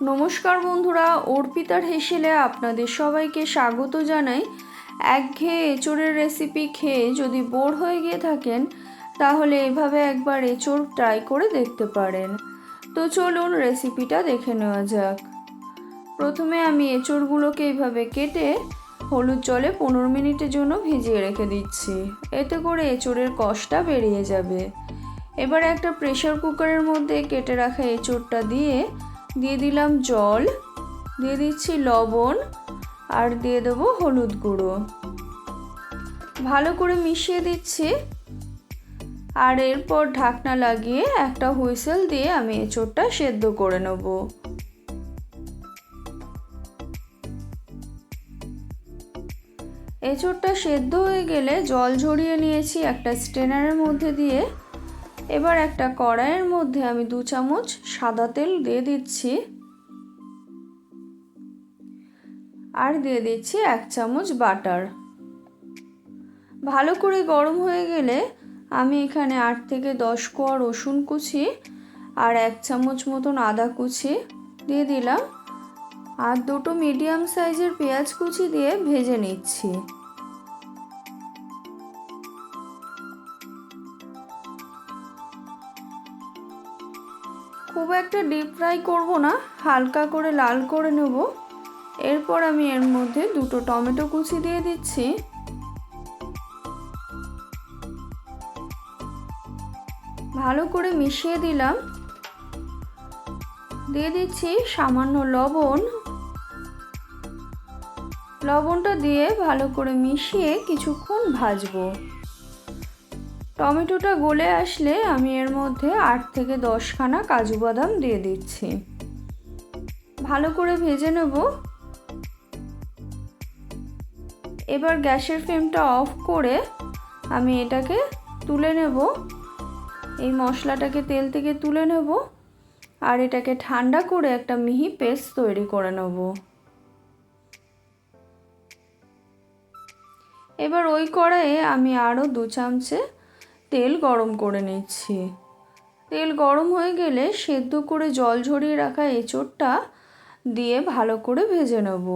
নমস্কার বন্ধুরা অর্পিতার হেসেলে আপনাদের সবাইকে স্বাগত জানাই। একঘেয়ে এঁচোড়ের রেসিপি খেয়ে যদি বোর হয়ে গিয়ে থাকেন, তাহলে এভাবে একবার এঁচোড় ট্রাই করে দেখতে পারেন। তো চলুন রেসিপিটা দেখে নেওয়া যাক। প্রথমে আমি এঁচোড়গুলোকে এইভাবে কেটে হলুদ জলে পনেরো মিনিটের জন্য ভিজিয়ে রেখে দিচ্ছি। এতে করে এঁচোড়ের কষটা বেরিয়ে যাবে। এবার একটা প্রেশার কুকারের মধ্যে কেটে রাখা এঁচোড়টা দিয়ে দিয়ে দিলাম জল, দিয়ে দিচ্ছি লবণ আর দিয়ে দেবো হলুদ গুঁড়ো। ভালো করে মিশিয়ে দিচ্ছি। আর এরপর ঢাকনা লাগিয়ে একটা হুইসেল দিয়ে আমি এঁচোড়টা সেদ্ধ করে নেব। এঁচোড়টা সেদ্ধ হয়ে গেলে জল ঝরিয়ে নিয়েছি একটা স্টেনারের মধ্যে দিয়ে। এবার একটা কড়াইয়ের মধ্যে আমি দু চামচ সাদা তেল দিয়ে দিচ্ছি। আর দিয়ে দিচ্ছি এক চামচ বাটার। ভালো করে গরম হয়ে গেলে আমি এখানে আট থেকে দশ কোয়া রসুন কুচি আর এক চামচ মতন আদা কুচি দিয়ে দিলাম। আর দুটো মিডিয়াম সাইজের পেঁয়াজ কুচি দিয়ে ভেজে নিচ্ছি। খুব একটা ডিপ ফ্রাই করব না, হালকা করে লাল করে নেব। এরপর আমি এর মধ্যে দুটো টমেটো কুচি দিয়ে দিচ্ছি। ভালো করে মিশিয়ে দিলাম। দিয়ে দিচ্ছি সামান্য লবণ। লবণটা দিয়ে ভালো করে মিশিয়ে কিছুক্ষণ ভাজবো। টমেটোটা গলে আসলে আমি এর মধ্যে আট থেকে দশখানা কাজু বাদাম দিয়ে দিচ্ছি। ভালো করে ভেজে নেব। এবার গ্যাসের ফ্লেমটা অফ করে আমি এটাকে তুলে নেব। এই মশলাটাকে তেল থেকে তুলে নেব আর এটাকে ঠান্ডা করে একটা মিহি পেস্ট তৈরি করে নেব। এবার ওই কড়াইয়ে আমি আরও দু চামচে তেল গরম করে নিচ্ছি। তেল গরম হয়ে গেলে সেদ্ধ করে জল ঝরিয়ে রাখা এঁচোড়টা দিয়ে ভালো করে ভেজে নেব।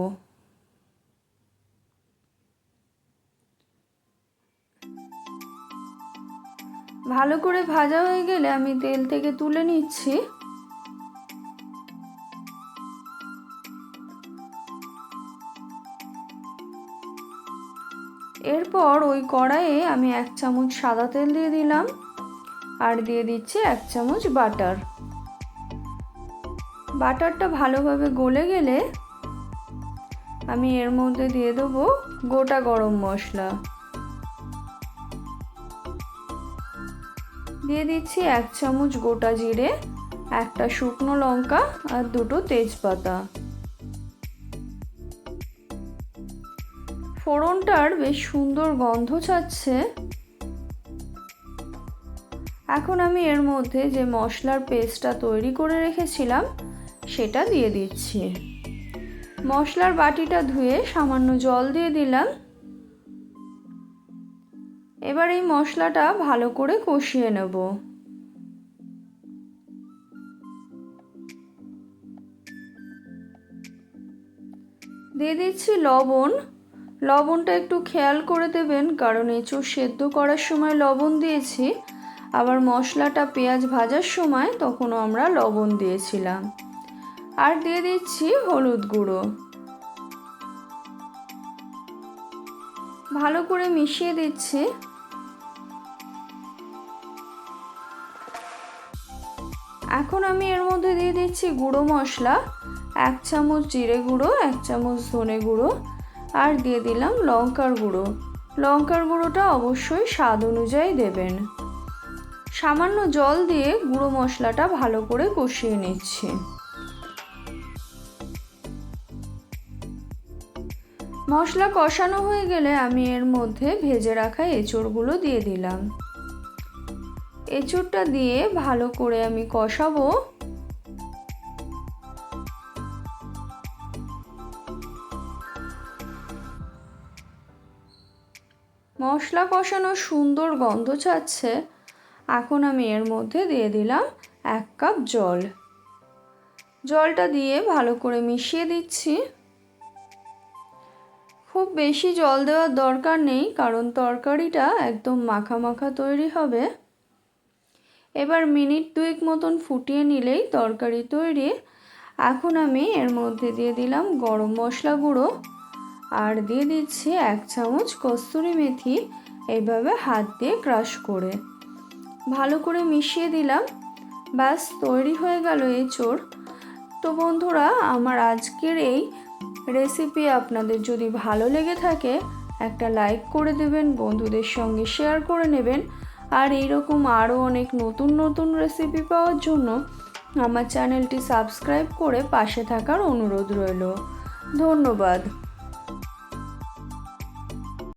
ভালো করে ভাজা হয়ে গেলে আমি তেল থেকে তুলে নিচ্ছি। এরপর ওই কড়াইয়ে আমি এক চামচ সাদা তেল দিয়ে দিলাম আর দিয়ে দিচ্ছি এক চামচ বাটার। বাটারটা ভালোভাবে গলে গেলে আমি এর মধ্যে দিয়ে দেবো গোটা গরম মশলা। দিয়ে দিচ্ছি এক চামচ গোটা জিরে, একটা শুকনো লঙ্কা আর দুটো তেজপাতা। ফোড়নটার বেশ সুন্দর গন্ধ ছাড়ছে। এখন আমি এর মধ্যে যে মশলার পেস্টটা তৈরি করে রেখেছিলাম, সেটা দিয়ে দিচ্ছি। মশলার বাটিটা ধুয়ে সামান্য জল দিয়ে দিলাম। এবার এই মশলাটা ভালো করে কষিয়ে নেব। দিয়ে দিচ্ছি লবণ। লবণটা একটু খেয়াল করে দেবেন, কারণ এঁচুর সেদ্ধ করার সময় লবণ দিয়েছি। আবার মশলাটা পেঁয়াজ ভাজার সময় তখনও আমরা লবণ দিয়েছিলাম। আর দিয়ে দিচ্ছি হলুদ গুঁড়ো। ভালো করে মিশিয়ে দিচ্ছি। এখন আমি এর মধ্যে দিয়ে দিচ্ছি গুঁড়ো মশলা, এক চামচ জিরে গুঁড়ো, এক চামচ ধনে গুঁড়ো আর দিয়ে দিলাম লঙ্কার গুঁড়ো। লঙ্কার গুঁড়োটা অবশ্যই স্বাদ অনুযায়ী দেবেন। সামান্য জল দিয়ে গুঁড়ো মশলাটা ভালো করে কষিয়ে নিচ্ছি। মশলা কষানো হয়ে গেলে আমি এর মধ্যে ভেজে রাখা এঁচড়গুলো দিয়ে দিলাম। এঁচড়টা দিয়ে ভালো করে আমি কষাবো। মশলা কষানো সুন্দর গন্ধ ছাড়ছে এখন আমি এর মধ্যে দিয়ে দিলাম এক কাপ জল। জলটা দিয়ে ভালো করে মিশিয়ে দিচ্ছি। খুব বেশি জল দেওয়ার দরকার নেই, কারণ তরকারিটা একদম মাখা মাখা তৈরি হবে। এবার মিনিট দুয়েক মতন ফুটিয়ে নিলেই তরকারি তৈরি। এখন আমি এর মধ্যে দিয়ে দিলাম গরম মশলা গুঁড়ো। আর দিয়ে দিচ্ছি এক চামচ কস্তুরি মেথি, এইভাবে হাত দিয়ে ক্রাশ করে। ভালো করে মিশিয়ে দিলাম। ব্যাস, তৈরি হয়ে গেল এই চোর। তো বন্ধুরা, আমার আজকের এই রেসিপি আপনাদের যদি ভালো লেগে থাকে, একটা লাইক করে দেবেন, বন্ধুদের সঙ্গে শেয়ার করে নেবেন। আর এইরকম আরও অনেক নতুন নতুন রেসিপি পাওয়ার জন্য আমার চ্যানেলটি সাবস্ক্রাইব করে পাশে থাকার অনুরোধ রইল। ধন্যবাদ।